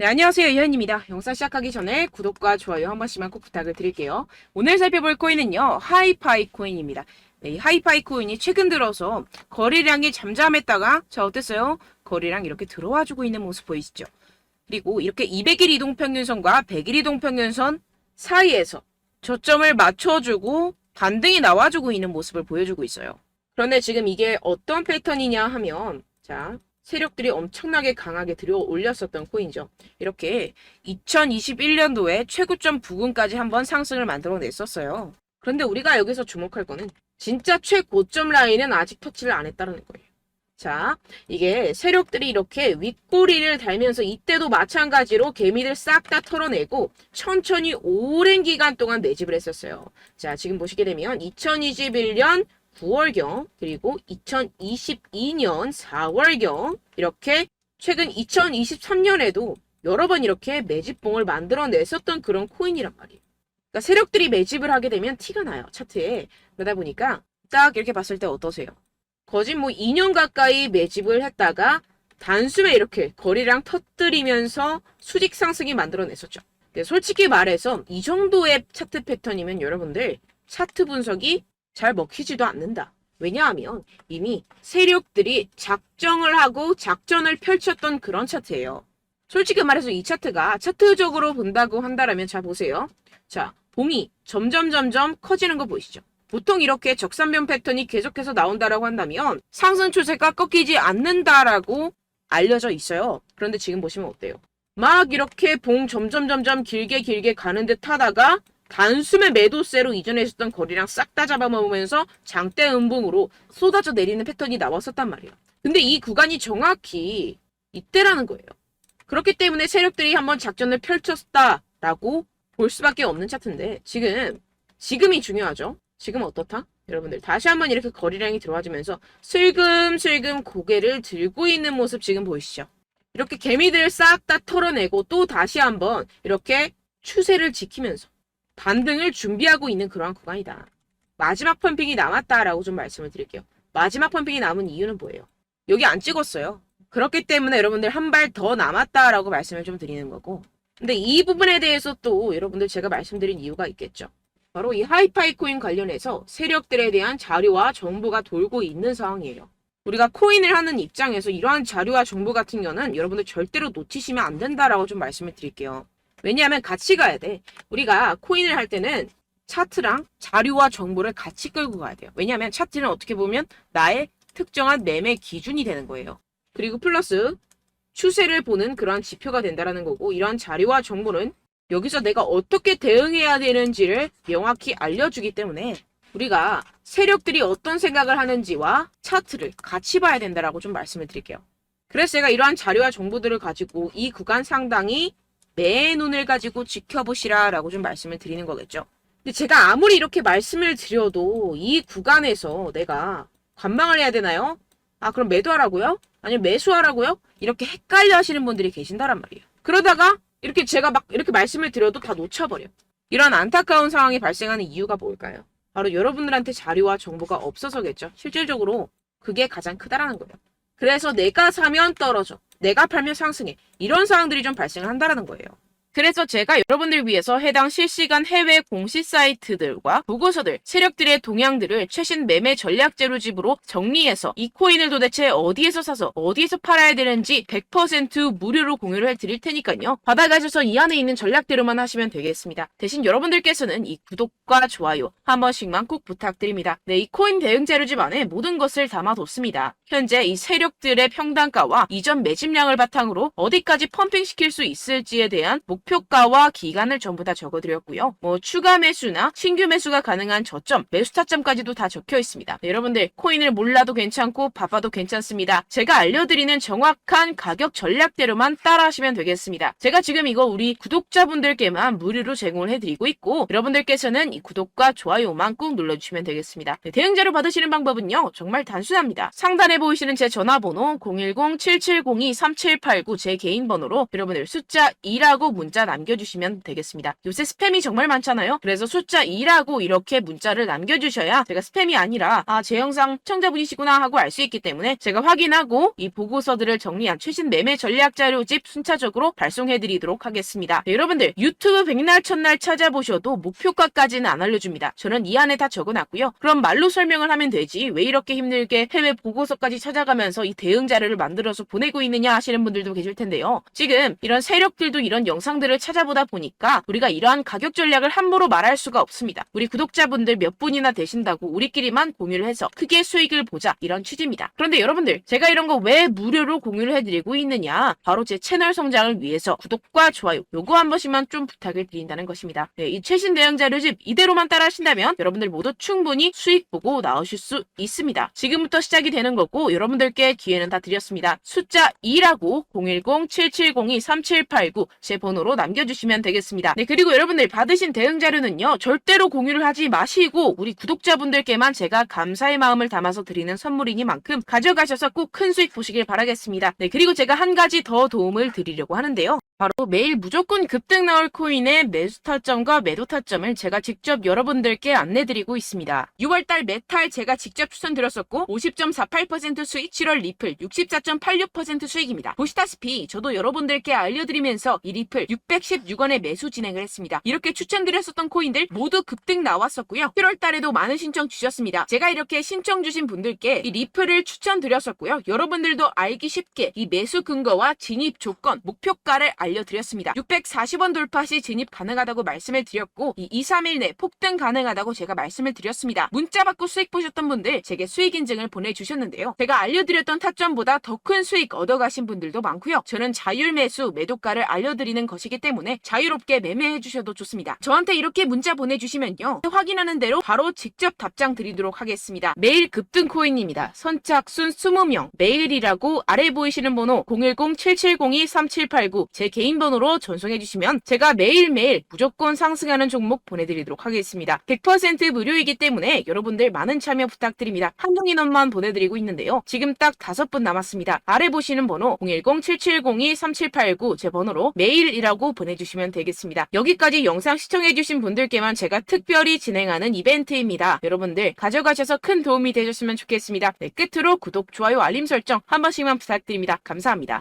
네, 안녕하세요. 이현입니다. 영상 시작하기 전에 구독과 좋아요 한 번씩만 꼭 부탁을 드릴게요. 오늘 살펴볼 코인은요, 하이파이 코인입니다. 네, 이 하이파이 코인이 최근 들어서 거래량이 잠잠했다가, 자, 어땠어요? 거래량 이렇게 들어와주고 있는 모습 보이시죠? 그리고 이렇게 200일 이동평균선과 100일 이동평균선 사이에서 저점을 맞춰주고 반등이 나와주고 있는 모습을 보여주고 있어요. 그런데 지금 이게 어떤 패턴이냐 하면, 자, 세력들이 엄청나게 강하게 들어 올렸었던 코인이죠. 이렇게 2021년도에 최고점 부근까지 한번 상승을 만들어냈었어요. 그런데 우리가 여기서 주목할 거는 진짜 최고점 라인은 아직 터치를 안 했다는 거예요. 자, 이게 세력들이 이렇게 윗꼬리를 달면서 이때도 마찬가지로 개미들 싹 다 털어내고 천천히 오랜 기간 동안 매집을 했었어요. 자, 지금 보시게 되면 2021년 9월경 그리고 2022년 4월경 이렇게 최근 2023년에도 여러 번 이렇게 매집봉을 만들어냈었던 그런 코인이란 말이에요. 그러니까 세력들이 매집을 하게 되면 티가 나요 차트에 그러다 보니까 딱 이렇게 봤을 때 어떠세요? 거진 뭐 2년 가까이 매집을 했다가 단숨에 이렇게 거리랑 터뜨리면서 수직 상승이 만들어냈었죠. 솔직히 말해서 이 정도의 차트 패턴이면 여러분들 차트 분석이 잘 먹히지도 않는다. 왜냐하면 이미 세력들이 작정을 하고 작전을 펼쳤던 그런 차트예요. 솔직히 말해서 이 차트가 차트적으로 본다고 한다라면 자 보세요. 자, 봉이 점점 점점 커지는 거 보이시죠? 보통 이렇게 적산변 패턴이 계속해서 나온다라고 한다면 상승 추세가 꺾이지 않는다라고 알려져 있어요. 그런데 지금 보시면 어때요? 막 이렇게 봉 점점 점점 길게 길게 가는 듯 하다가 단숨에 매도세로 이전에 있었던 거리랑 싹 다 잡아먹으면서 장대 음봉으로 쏟아져 내리는 패턴이 나왔었단 말이에요. 근데 이 구간이 정확히 이때라는 거예요. 그렇기 때문에 세력들이 한번 작전을 펼쳤다라고 볼 수밖에 없는 차트인데 지금 지금이 중요하죠. 지금 어떻다? 여러분들 다시 한번 이렇게 거리량이 들어와주면서 슬금슬금 고개를 들고 있는 모습 지금 보이시죠? 이렇게 개미들 싹 다 털어내고 또 다시 한번 이렇게 추세를 지키면서 반등을 준비하고 있는 그러한 구간이다. 마지막 펌핑이 남았다라고 좀 말씀을 드릴게요. 마지막 펌핑이 남은 이유는 뭐예요? 여기 안 찍었어요. 그렇기 때문에 여러분들 한 발 더 남았다라고 말씀을 좀 드리는 거고. 근데 이 부분에 대해서 또 여러분들 제가 말씀드린 이유가 있겠죠. 바로 이 하이파이 코인 관련해서 세력들에 대한 자료와 정보가 돌고 있는 상황이에요. 우리가 코인을 하는 입장에서 이러한 자료와 정보 같은 경우는 여러분들 절대로 놓치시면 안 된다라고 좀 말씀을 드릴게요. 왜냐하면 같이 가야 돼. 우리가 코인을 할 때는 차트랑 자료와 정보를 같이 끌고 가야 돼요. 왜냐하면 차트는 어떻게 보면 나의 특정한 매매 기준이 되는 거예요. 그리고 플러스 추세를 보는 그러한 지표가 된다라는 거고 이러한 자료와 정보는 여기서 내가 어떻게 대응해야 되는지를 명확히 알려주기 때문에 우리가 세력들이 어떤 생각을 하는지와 차트를 같이 봐야 된다라고 좀 말씀을 드릴게요. 그래서 제가 이러한 자료와 정보들을 가지고 이 구간 상당히 매 눈을 가지고 지켜보시라 라고 좀 말씀을 드리는 거겠죠. 근데 제가 아무리 이렇게 말씀을 드려도 이 구간에서 내가 관망을 해야 되나요? 아, 그럼 매도하라고요? 아니면 매수하라고요? 이렇게 헷갈려 하시는 분들이 계신다란 말이에요. 그러다가 이렇게 제가 막 이렇게 말씀을 드려도 다 놓쳐버려. 이런 안타까운 상황이 발생하는 이유가 뭘까요? 바로 여러분들한테 자료와 정보가 없어서겠죠. 실질적으로 그게 가장 크다라는 거예요. 그래서 내가 사면 떨어져. 내가 팔면 상승해. 이런 상황들이 좀 발생을 한다라는 거예요. 그래서 제가 여러분들 위해서 해당 실시간 해외 공시 사이트들과 보고서들, 세력들의 동향들을 최신 매매 전략 재료집으로 정리해서 이 코인을 도대체 어디에서 사서 어디에서 팔아야 되는지 100% 무료로 공유를 해드릴 테니까요. 받아가셔서 이 안에 있는 전략대로만 하시면 되겠습니다. 대신 여러분들께서는 이 구독과 좋아요 한 번씩만 꼭 부탁드립니다. 네, 이 코인 대응 재료집 안에 모든 것을 담아뒀습니다. 현재 이 세력들의 평단가와 이전 매집량을 바탕으로 어디까지 펌핑시킬 수 있을지에 대한 목표 가와 기간을 전부 다 적어드렸고요. 뭐 추가 매수나 신규 매수가 가능한 저점, 매수 타점까지도 다 적혀 있습니다. 네, 여러분들 코인을 몰라도 괜찮고 바빠도 괜찮습니다. 제가 알려드리는 정확한 가격 전략대로만 따라하시면 되겠습니다. 제가 지금 이거 우리 구독자분들께만 무료로 제공을 해드리고 있고 여러분들께서는 이 구독과 좋아요만 꾹 눌러주시면 되겠습니다. 네, 대응자료 받으시는 방법은요 정말 단순합니다. 상단에 보이시는 제 전화번호 010-7702-3789 제 개인 번호로 여러분들 숫자 2라고 문자 문자 남겨주시면 되겠습니다. 요새 스팸이 정말 많잖아요. 그래서 숫자 2라고 이렇게 문자를 남겨주셔야 제가 스팸이 아니라 아 제 영상 시청자분이시구나 하고 알 수 있기 때문에 제가 확인하고 이 보고서들을 정리한 최신 매매 전략 자료집 순차적으로 발송해드리도록 하겠습니다. 네, 여러분들 유튜브 백날 첫날 찾아보셔도 목표가까지는 안 알려줍니다. 저는 이 안에 다 적어놨고요. 그럼 말로 설명을 하면 되지 왜 이렇게 힘들게 해외 보고서까지 찾아가면서 이 대응 자료를 만들어서 보내고 있느냐 하시는 분들도 계실 텐데요. 지금 이런 세력들도 이런 영상 들을 찾아보다 보니까 우리가 이러한 가격 전략을 함부로 말할 수가 없습니다. 우리 구독자분들 몇 분이나 되신다고 우리끼리만 공유를 해서 크게 수익을 보자 이런 취지입니다. 그런데 여러분들 제가 이런 거 왜 무료로 공유를 해드리고 있느냐 바로 제 채널 성장을 위해서 구독과 좋아요 요거 한 번씩만 좀 부탁을 드린다는 것입니다. 네, 이 최신 대응 자료집 이대로만 따라 하신다면 여러분들 모두 충분히 수익 보고 나오실 수 있습니다. 지금부터 시작이 되는 거고 여러분들께 기회는 다 드렸습니다. 숫자 2라고 010-7702-3789 제 번호로 남겨주시면 되겠습니다. 네 그리고 여러분들 받으신 대응 자료는요 절대로 공유를 하지 마시고 우리 구독자분들께만 제가 감사의 마음을 담아서 드리는 선물이니만큼 가져가셔서 꼭 큰 수익 보시길 바라겠습니다. 네 그리고 제가 한 가지 더 도움을 드리려고 하는데요. 바로 매일 무조건 급등 나올 코인의 매수 타점과 매도 타점을 제가 직접 여러분들께 안내드리고 있습니다. 6월달 메탈 제가 직접 추천드렸었고 50.48% 수익, 7월 리플 64.86% 수익입니다. 보시다시피 저도 여러분들께 알려드리면서 이 리플 616원에 매수 진행을 했습니다. 이렇게 추천드렸었던 코인들 모두 급등 나왔었고요. 7월달에도 많은 신청 주셨습니다. 제가 이렇게 신청 주신 분들께 이 리플을 추천드렸었고요. 여러분들도 알기 쉽게 이 매수 근거와 진입 조건, 목표가를 알려드렸습니다. 640원 돌파 시 진입 가능하다고 말씀을 드렸고 이 2, 3일 내 폭등 가능하다고 제가 말씀을 드렸습니다. 문자 받고 수익 보셨던 분들 제게 수익 인증을 보내주셨는데요. 제가 알려드렸던 타점보다 더 큰 수익 얻어가신 분들도 많고요. 저는 자율 매수 매도가를 알려드리는 것이기 때문에 자유롭게 매매해 주셔도 좋습니다. 저한테 이렇게 문자 보내주시면요. 확인하는 대로 바로 직접 답장 드리도록 하겠습니다. 매일 급등 코인입니다. 선착순 20명 매일이라고 아래 보이시는 번호 010-7702-3789 제 개인 번호로 전송해 주시면 제가 매일매일 무조건 상승하는 종목 보내드리도록 하겠습니다. 100% 무료이기 때문에 여러분들 많은 참여 부탁드립니다. 한정 인원만 보내드리고 있는데요. 지금 딱 다섯 분 남았습니다. 아래 보시는 번호 010-7702-3789 제 번호로 메일이라고 보내주시면 되겠습니다. 여기까지 영상 시청해주신 분들께만 제가 특별히 진행하는 이벤트입니다. 여러분들 가져가셔서 큰 도움이 되셨으면 좋겠습니다. 네, 끝으로 구독, 좋아요, 알림 설정 한 번씩만 부탁드립니다. 감사합니다.